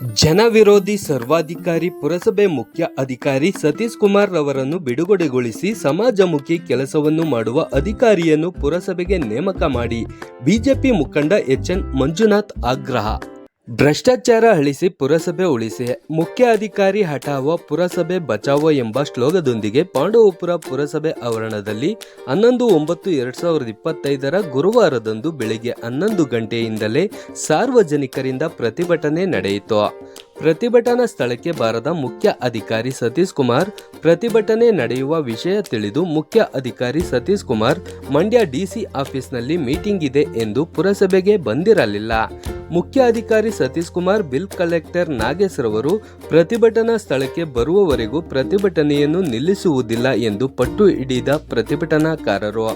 ಜನವಿರೋಧಿ ಸರ್ವಾಧಿಕಾರಿ ಪುರಸಭೆ ಮುಖ್ಯ ಅಧಿಕಾರಿ ಸತೀಶ್ ಕುಮಾರ್ ರವರನ್ನು ಬಿಡುಗಡೆಗೊಳಿಸಿ ಸಮಾಜಮುಖಿ ಕೆಲಸವನ್ನು ಮಾಡುವ ಅಧಿಕಾರಿಯನ್ನು ಪುರಸಭೆಗೆ ನೇಮಕ ಮಾಡಿ ಬಿಜೆಪಿ ಮುಖಂಡ ಎಚ್ ಎನ್ ಮಂಜುನಾಥ್ ಆಗ್ರಹ. ಭ್ರಷ್ಟಾಚಾರ ಅಳಿಸಿ ಪುರಸಭೆ ಉಳಿಸಿ, ಮುಖ್ಯ ಅಧಿಕಾರಿ ಹಠಾವೋ, ಪುರಸಭೆ ಬಚಾವೋ ಎಂಬ ಶ್ಲೋಗದೊಂದಿಗೆ ಪಾಂಡವಪುರ ಪುರಸಭೆ ಆವರಣದಲ್ಲಿ ಹನ್ನೊಂದು ಒಂಬತ್ತು ಎರಡ್ ಸಾವಿರದ ಇಪ್ಪತ್ತೈದರ ಗುರುವಾರದಂದು ಬೆಳಿಗ್ಗೆ ಹನ್ನೊಂದು ಗಂಟೆಯಿಂದಲೇ ಸಾರ್ವಜನಿಕರಿಂದ ಪ್ರತಿಭಟನೆ ನಡೆಯಿತು. ಪ್ರತಿಭಟನಾ ಸ್ಥಳಕ್ಕೆ ಬಾರದ ಮುಖ್ಯ ಅಧಿಕಾರಿ ಸತೀಶ್ ಕುಮಾರ್, ಪ್ರತಿಭಟನೆ ನಡೆಯುವ ವಿಷಯ ತಿಳಿದು ಮುಖ್ಯ ಅಧಿಕಾರಿ ಸತೀಶ್ ಕುಮಾರ್, ಮಂಡ್ಯ ಡಿಸಿ ಆಫೀಸ್ನಲ್ಲಿ ಮೀಟಿಂಗ್ ಇದೆ ಎಂದು ಪುರಸಭೆಗೆ ಬಂದಿರಲಿಲ್ಲ. ಮುಖ್ಯ ಅಧಿಕಾರಿ ಸತೀಶ್ ಕುಮಾರ್, ಬಿಲ್ ಕಲೆಕ್ಟರ್ ನಾಗೇಶ್ ರವರು ಪ್ರತಿಭಟನಾ ಸ್ಥಳಕ್ಕೆ ಬರುವವರೆಗೂ ಪ್ರತಿಭಟನೆಯನ್ನು ನಿಲ್ಲಿಸುವುದಿಲ್ಲ ಎಂದು ಪಟ್ಟು ಹಿಡಿದ ಪ್ರತಿಭಟನಾಕಾರರು.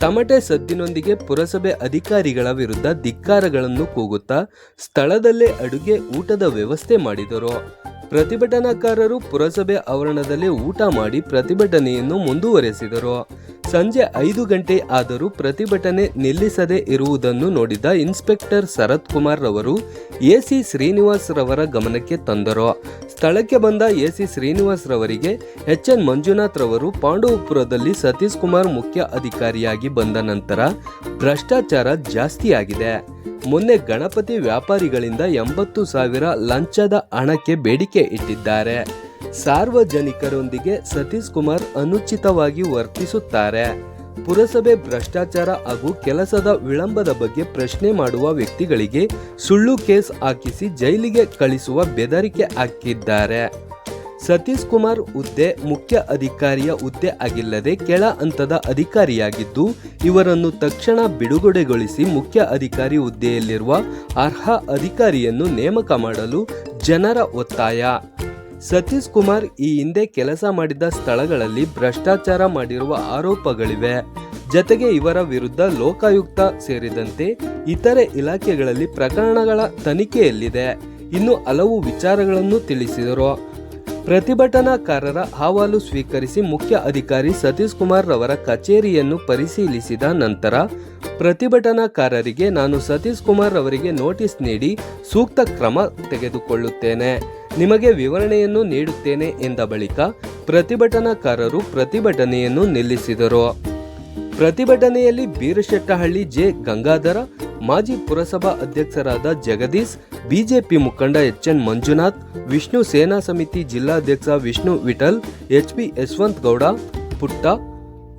ತಮಟೆ ಸದ್ದಿನೊಂದಿಗೆ ಪುರಸಭೆ ಅಧಿಕಾರಿಗಳ ವಿರುದ್ಧ ಧಿಕ್ಕಾರಗಳನ್ನು ಕೂಗುತ್ತಾ ಸ್ಥಳದಲ್ಲೇ ಅಡುಗೆ ಊಟದ ವ್ಯವಸ್ಥೆ ಮಾಡಿದರು. ಪ್ರತಿಭಟನಾಕಾರರು ಪುರಸಭೆ ಆವರಣದಲ್ಲಿ ಊಟ ಮಾಡಿ ಪ್ರತಿಭಟನೆಯನ್ನು ಮುಂದುವರೆಸಿದರು. ಸಂಜೆ ಐದು ಗಂಟೆ ಆದರೂ ಪ್ರತಿಭಟನೆ ನಿಲ್ಲಿಸದೇ ಇರುವುದನ್ನು ನೋಡಿದ ಇನ್ಸ್ಪೆಕ್ಟರ್ ಶರತ್ ಕುಮಾರ್ ರವರು ಎಸಿ ಶ್ರೀನಿವಾಸ್ ರವರ ಗಮನಕ್ಕೆ ತಂದರು. ಸ್ಥಳಕ್ಕೆ ಬಂದ ಎಸಿ ಶ್ರೀನಿವಾಸ್ ರವರಿಗೆ ಎಚ್ ಎನ್ ಮಂಜುನಾಥ್ ರವರು ಪಾಂಡವಪುರದಲ್ಲಿ ಸತೀಶ್ ಕುಮಾರ್ ಮುಖ್ಯ ಅಧಿಕಾರಿಯಾಗಿ ಬಂದ ನಂತರ ಭ್ರಷ್ಟಾಚಾರ ಜಾಸ್ತಿಯಾಗಿದೆ. ಮೊನ್ನೆ ಗಣಪತಿ ವ್ಯಾಪಾರಿಗಳಿಂದ ಎಂಬತ್ತು ಸಾವಿರ ಲಂಚದ ಹಣಕ್ಕೆ ಬೇಡಿಕೆ ಇಟ್ಟಿದ್ದಾರೆ. ಸಾರ್ವಜನಿಕರೊಂದಿಗೆ ಸತೀಶ್ ಕುಮಾರ್ ಅನುಚಿತವಾಗಿ ವರ್ತಿಸುತ್ತಾರೆ. ಪುರಸಭೆ ಭ್ರಷ್ಟಾಚಾರ ಹಾಗೂ ಕೆಲಸದ ವಿಳಂಬದ ಬಗ್ಗೆ ಪ್ರಶ್ನೆ ಮಾಡುವ ವ್ಯಕ್ತಿಗಳಿಗೆ ಸುಳ್ಳು ಕೇಸ್ ಹಾಕಿಸಿ ಜೈಲಿಗೆ ಕಳಿಸುವ ಬೆದರಿಕೆ ಹಾಕಿದ್ದಾರೆ. ಸತೀಶ್ ಕುಮಾರ್ ಹುದ್ದೆ ಮುಖ್ಯ ಅಧಿಕಾರಿಯ ಹುದ್ದೆ ಆಗಿಲ್ಲದೆ ಕೆಳ ಹಂತದ ಅಧಿಕಾರಿಯಾಗಿದ್ದು, ಇವರನ್ನು ತಕ್ಷಣ ಬಿಡುಗಡೆಗೊಳಿಸಿ ಮುಖ್ಯ ಅಧಿಕಾರಿ ಹುದ್ದೆಯಲ್ಲಿರುವ ಅರ್ಹ ಅಧಿಕಾರಿಯನ್ನು ನೇಮಕ ಮಾಡಲು ಜನರ ಒತ್ತಾಯ. ಸತೀಶ್ ಕುಮಾರ್ ಈ ಹಿಂದೆ ಕೆಲಸ ಮಾಡಿದ ಸ್ಥಳಗಳಲ್ಲಿ ಭ್ರಷ್ಟಾಚಾರ ಮಾಡಿರುವ ಆರೋಪಗಳಿವೆ. ಜತೆಗೆ ಇವರ ವಿರುದ್ಧ ಲೋಕಾಯುಕ್ತ ಸೇರಿದಂತೆ ಇತರೆ ಇಲಾಖೆಗಳಲ್ಲಿ ಪ್ರಕರಣಗಳ ತನಿಖೆಯಲ್ಲಿದೆ. ಇನ್ನು ಹಲವು ವಿಚಾರಗಳನ್ನು ತಿಳಿಸಿದರು. ಪ್ರತಿಭಟನಾಕಾರರ ಅಹವಾಲು ಸ್ವೀಕರಿಸಿ ಮುಖ್ಯ ಅಧಿಕಾರಿ ಸತೀಶ್ ಕುಮಾರ್ ರವರ ಕಚೇರಿಯನ್ನು ಪರಿಶೀಲಿಸಿದ ನಂತರ, ಪ್ರತಿಭಟನಾಕಾರರಿಗೆ ನಾನು ಸತೀಶ್ ಕುಮಾರ್ ಅವರಿಗೆ ನೋಟಿಸ್ ನೀಡಿ ಸೂಕ್ತ ಕ್ರಮ ತೆಗೆದುಕೊಳ್ಳುತ್ತೇನೆ. ನಿಮಗೆ ವಿವರಣೆಯನ್ನು ನೀಡುತ್ತೇನೆ ಎಂದ ಬಳಿಕ ಪ್ರತಿಭಟನಾಕಾರರು ಪ್ರತಿಭಟನೆಯನ್ನು ನಿಲ್ಲಿಸಿದರು. ಪ್ರತಿಭಟನೆಯಲ್ಲಿ ಬೀರಶೆಟ್ಟಹಳ್ಳಿ ಜೆ. ಗಂಗಾಧರ ಮಾಜಿ ಪುರಸಭಾ ಅಧ್ಯಕ್ಷರಾದ ಜಗದೀಶ್, ಬಿಜೆಪಿ ಮುಖಂಡ ಎಚ್ ಎನ್ ಮಂಜುನಾಥ್, ವಿಷ್ಣು ಸೇನಾ ಸಮಿತಿ ಜಿಲ್ಲಾಧ್ಯಕ್ಷ Vishnu Vithal, H P Yashwant Gowda, Putta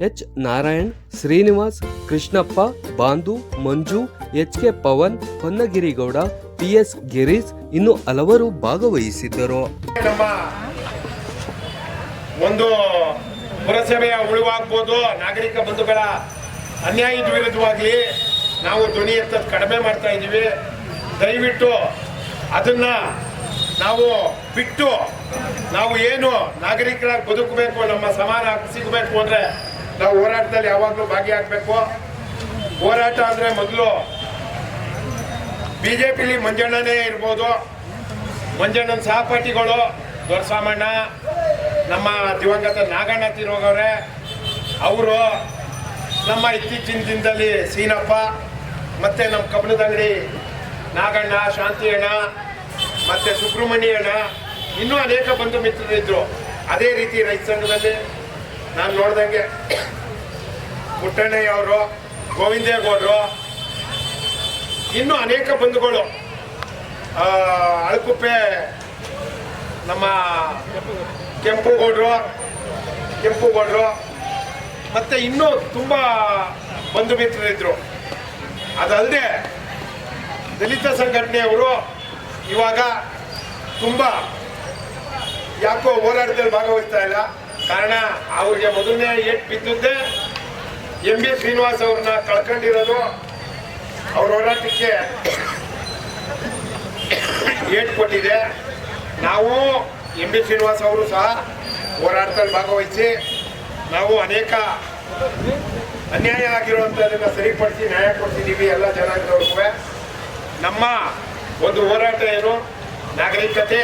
H Narayan, Srinivas, Krishnappa, Bandhu, Manju, H K Pavan, Honnagirigowda, P S Girish ಇನ್ನು ಹಲವರು ಭಾಗವಹಿಸಿದ್ದರು. ಒಂದು ಪುರಸಭೆಯ ಉಳಿವಾಗ್ಬೋದು, ನಾಗರಿಕ ಬಂಧುಗಳ ಅನ್ಯಾಯದ ವಿರುದ್ಧವಾಗಿ ನಾವು ಧ್ವನಿ ಎತ್ತದ ಕಡಿಮೆ ಮಾಡ್ತಾ ಇದ್ದೀವಿ. ದಯವಿಟ್ಟು ಅದನ್ನ ನಾವು ಬಿಟ್ಟು ನಾವು ಏನು ನಾಗರಿಕರಾಗಿ ಬದುಕಬೇಕು, ನಮ್ಮ ಸಮಾನ ಸಿಗಬೇಕು ಅಂದ್ರೆ ನಾವು ಹೋರಾಟದಲ್ಲಿ ಯಾವಾಗಲೂ ಭಾಗಿಯಾಗಬೇಕು. ಹೋರಾಟ ಅಂದ್ರೆ ಮೊದಲು ಬಿಜೆಪಿಲಿ ಮಂಜಣ್ಣನೇ ಇರ್ಬೋದು. ಮಂಜಣ್ಣನ ಸಹಪಾಠಿಗಳು ದೊರಸಾಮಣ್ಣ ನಮ್ಮ ದಿವಂಗತ ನಾಗಣ್ಣ ತಿರೋಗವ್ರೆ, ಅವರು ನಮ್ಮ ಇತ್ತೀಚಿನ ದಿನದಲ್ಲಿ ಸೀನಪ್ಪ ಮತ್ತೆ ನಮ್ಮ ಕಬ್ಬಣದ ಅಂಗಡಿ, ನಾಗಣ್ಣ ಶಾಂತಿ ಅಣ್ಣ ಮತ್ತೆ ಸುಬ್ರಹ್ಮಣ್ಯ ಅಣ್ಣ ಇನ್ನೂ ಅನೇಕ ಬಂಧು ಮಿತ್ರರಿದ್ರು ಅದೇ ರೀತಿ ರೈತ ಸಂಘದಲ್ಲಿ ನಾನು ನೋಡ್ದಂಗೆ ಪುಟ್ಟಣ್ಣಯ್ಯ ಅವರು ಗೋವಿಂದೇಗೌಡರು, ಇನ್ನೂ ಅನೇಕ ಬಂಧುಗಳು. ಅಳಕುಪ್ಪೆ, ನಮ್ಮ ಕೆಂಪುಗೌಡರು ಕೆಂಪುಗೌಡರು, ಮತ್ತೆ ಇನ್ನೂ ತುಂಬ ಬಂಧು ಮಿತ್ರರಿದ್ರು. ಅದಲ್ಲದೆ ದಲಿತ ಸಂಘಟನೆಯವರು ಇವಾಗ ತುಂಬ ಯಾಕೋ ಹೋರಾಟದಲ್ಲಿ ಭಾಗವಹಿಸ್ತಾ ಇಲ್ಲ. ಕಾರಣ ಅವ್ರಿಗೆ ಮೊದಲನೇ ಏಟ್ ಬಿದ್ದಿದ್ದೆ ಎಂ ಬಿ ಶ್ರೀನಿವಾಸ್ ಅವ್ರನ್ನ ಕಳ್ಕೊಂಡಿರೋದು. ಅವ್ರ ಹೋರಾಟಕ್ಕೆ ಏಟ್ ಕೊಟ್ಟಿದೆ. ನಾವು ಎಂ ಬಿ ಶ್ರೀನಿವಾಸ್ ಅವರು ಸಹ ಹೋರಾಟದಲ್ಲಿ ಭಾಗವಹಿಸಿ ನಾವು ಅನೇಕ ಅನ್ಯಾಯ ಆಗಿರುವಂಥದ್ದನ್ನು ಸರಿಪಡಿಸಿ ನ್ಯಾಯ ಕೊಡ್ತಿದ್ದೀವಿ ಎಲ್ಲ ಜನಾಂಗದವ್ರಿಗೂ ನಮ್ಮ ಒಂದು ಹೋರಾಟ ಏನು? ನಾಗರಿಕತೆ,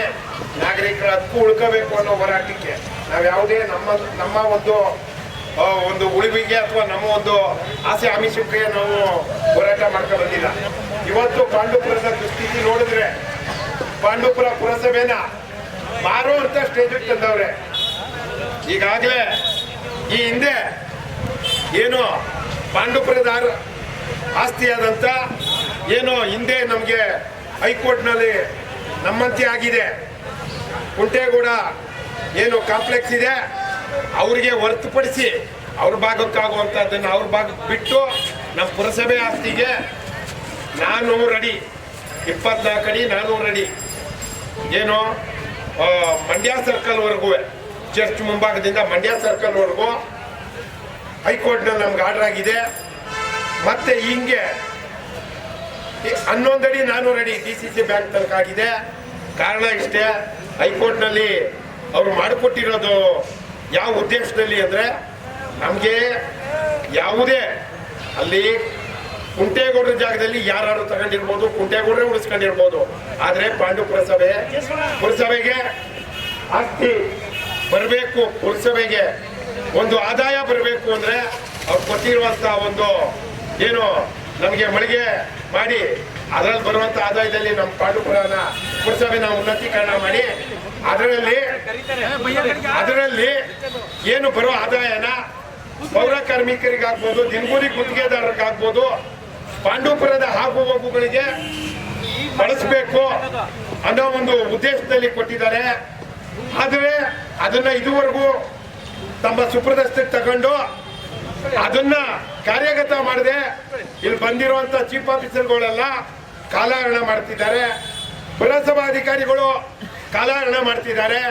ನಾಗರಿಕರ ಹಕ್ಕು ಉಳ್ಕೋಬೇಕು ಅನ್ನೋ ಹೋರಾಟಕ್ಕೆ. ನಾವು ಯಾವುದೇ ನಮ್ಮ ನಮ್ಮ ಒಂದು ಒಂದು ಉಳಿವಿಗೆ ಅಥವಾ ನಮ್ಮ ಒಂದು ಆಸೆ ಆಮಿಷಕ್ಕೆ ನಾವು ಹೋರಾಟ ಮಾಡ್ಕೊ ಬಂದಿಲ್ಲ. ಇವತ್ತು ಪಾಂಡುಪುರದ ದುಸ್ಥಿತಿ ನೋಡಿದ್ರೆ ಪಾಂಡುಪುರ ಪುರಸಭೆನ ಮಾರುವಂತ ಸ್ಟೇಜಿಗೆ ತಂದವ್ರೆ. ಈಗಾಗಲೇ ಈ ಹಿಂದೆ ಏನು ಪಾಂಡುಪುರದಾರ ಆಸ್ತಿಯಾದಂಥ ಏನು ಹಿಂದೆ ನಮಗೆ ಹೈಕೋರ್ಟ್ನಲ್ಲಿ ನಮ್ಮಂತೆ ಆಗಿದೆ. ಕುಂಟೇಗೌಡ ಏನು ಕಾಂಪ್ಲೆಕ್ಸ್ ಇದೆ. ಅವರಿಗೆ ಹೊರತುಪಡಿಸಿ ಅವ್ರ ಭಾಗಕ್ಕಾಗುವಂಥದ್ದನ್ನು ಅವ್ರ ಭಾಗಕ್ಕೆ ಬಿಟ್ಟು ನಮ್ಮ ಪುರಸಭೆ ಆಸ್ತಿಗೆ ನಾನ್ನೂರು ರೆಡಿ. ಇಪ್ಪತ್ನಾಲ್ಕು ಅಡಿ ನಾನು ರೆಡಿ. ಏನು ಮಂಡ್ಯ ಸರ್ಕಲ್ವರೆಗೂ, ಚರ್ಚ್ ಮುಂಭಾಗದಿಂದ ಮಂಡ್ಯ ಸರ್ಕಲ್ವರೆಗೂ ಹೈಕೋರ್ಟ್ನಲ್ಲಿ ನಮ್ಗೆ ಆರ್ಡರ್ ಆಗಿದೆ. ಮತ್ತೆ ಹಿಂಗೆ ಹನ್ನೊಂದು ಅಡಿ ನಾನ್ನೂರು ಅಡಿ ಡಿ ಸಿ ಸಿ ಬ್ಯಾಂಕ್ ತನಕ ಆಗಿದೆ. ಕಾರಣ ಇಷ್ಟೇ, ಹೈಕೋರ್ಟ್ನಲ್ಲಿ ಅವರು ಮಾಡಿಕೊಟ್ಟಿರೋದು ಯಾವ ಉದ್ದೇಶದಲ್ಲಿ ಅಂದರೆ ನಮಗೆ ಯಾವುದೇ ಅಲ್ಲಿ ಕುಂಟೇಗೌಡರ ಜಾಗದಲ್ಲಿ ಯಾರು ತಗೊಂಡಿರ್ಬೋದು, ಕುಂಟೇಗೌಡರೇ ಉಳಿಸ್ಕೊಂಡಿರ್ಬೋದು. ಆದರೆ ಪಾಂಡು ಪುರಸಭೆ ಪುರಸಭೆಗೆ ಆಸ್ತಿ ಬರಬೇಕು, ಪುರಸಭೆಗೆ. ಒಂದು ಆದಾಯ ಬರಬೇಕು ಅಂದರೆ ಅವ್ರು ಕೊಟ್ಟಿರುವಂಥ ಒಂದು ಏನು ನಮಗೆ ಮಳಿಗೆ ಮಾಡಿ, ಅದರಲ್ಲಿ ಬರುವಂಥ ಆದಾಯದಲ್ಲಿ ನಮ್ಮ ಪಾಂಡುಪುರನ ಪುರಸಭೆನ ಉನ್ನತೀಕರಣ ಮಾಡಿ, ಅದರಲ್ಲಿ ಅದರಲ್ಲಿ ಏನು ಬರೋ ಆದಾಯನ ಪೌರ ಕಾರ್ಮಿಕರಿಗಾಗ್ಬೋದು, ದಿನಗೂಲಿ ಗುತ್ತಿಗೆದಾರರಿಗಾಗ್ಬೋದು, ಪಾಂಡುಪುರದ ಹಾಗೂ ಹೋಗುಗಳಿಗೆ ಬಳಸಬೇಕು ಅನ್ನೋ ಒಂದು ಉದ್ದೇಶದಲ್ಲಿ ಕೊಟ್ಟಿದ್ದಾರೆ. ಆದರೆ ಅದನ್ನ ಇದುವರೆಗೂ ತಮ್ಮ ಸುಪ್ರದಸ್ತಿ ತಗೊಂಡು ಅದನ್ನ ಕಾರ್ಯಗತ ಮಾಡದೆ ಇಲ್ಲಿ ಬಂದಿರುವಂತ ಚೀಫ್ ಆಫೀಸರ್ಗಳೆಲ್ಲ ಕಾಲಹರಣ ಮಾಡ್ತಿದ್ದಾರೆ. ಪುರಸಭಾಧಿಕಾರಿಗಳು ಕಾಲಹರಣ ಮಾಡ್ತಿದ್ದಾರೆ.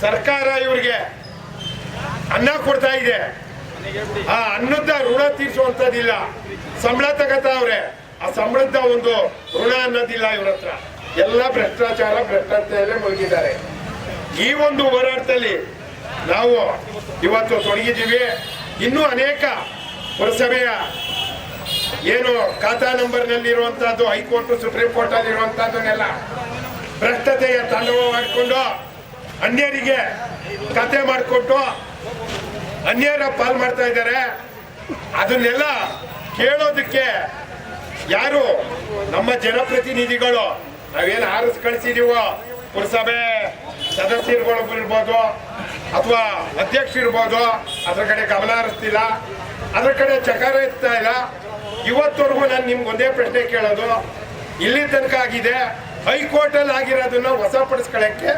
ಸರ್ಕಾರ ಇವರಿಗೆ ಅನ್ನ ಕೊಡ್ತಾ ಇದೆ. ಆ ಅನ್ನದ ಋಣ ತೀರಿಸುವಂತದಿಲ್ಲ ಸಂಬಳ ತಗತಾವ್ರೆ ಆ ಸಂಬಳದ ಒಂದು ಋಣ ಅನ್ನೋದಿಲ್ಲ ಇವ್ರ ಹತ್ರ. ಎಲ್ಲ ಭ್ರಷ್ಟಾಚಾರ ಭ್ರಷ್ಟಾಚಾರ ಮುಳುಗಿದ್ದಾರೆ. ಈ ಒಂದು ಹೋರಾಟದಲ್ಲಿ ನಾವು ಇವತ್ತು ತೊಡಗಿದ್ದೀವಿ. ಇನ್ನೂ ಅನೇಕ ಪುರಸಭೆಯ ಏನು ಖಾತಾ ನಂಬರ್ನಲ್ಲಿ ಇರುವಂತಹದ್ದು ಹೈಕೋರ್ಟ್, ಸುಪ್ರೀಂ ಕೋರ್ಟ್ ಅಲ್ಲಿ ಇರುವಂತಹದ್ದನ್ನೆಲ್ಲ ಭ್ರಷ್ಟತೆಯ ತಾಂಡವ ಮಾಡಿಕೊಂಡು ಅನ್ಯರಿಗೆ ಕತೆ ಮಾಡಿಕೊಟ್ಟು ಅನ್ಯರ ಪಾಲ್ ಮಾಡ್ತಾ ಇದ್ದಾರೆ. ಅದನ್ನೆಲ್ಲ ಕೇಳೋದಕ್ಕೆ ಯಾರು ನಮ್ಮ ಜನಪ್ರತಿನಿಧಿಗಳು, ನಾವೇನು ಆರಿಸ್ ಕಳಿಸಿದೀವೋ ಪುರಸಭೆ ಸದಸ್ಯರುಗಳು ಇರ್ಬೋದು ಅಥವಾ ಅಧ್ಯಕ್ಷ ಇರ್ಬೋದು, ಅದ್ರ ಕಡೆ ಗಮನ ಹರಿಸ್ತಿಲ್ಲ ಅದ್ರ ಕಡೆ ಚಕಾರ ಇರ್ತಾ ಇಲ್ಲ. ಇವತ್ತವರೆಗೂ ನಾನು ನಿಮ್ಗೆ ಒಂದೇ ಪ್ರಶ್ನೆ ಕೇಳೋದು, ಇಲ್ಲಿ ತನಕ ಆಗಿದೆ ಹೈಕೋರ್ಟ್ ಅಲ್ಲಿ ಆಗಿರೋದನ್ನ ಪಡಿಸ್ಕೊಳಕ್ಕೆ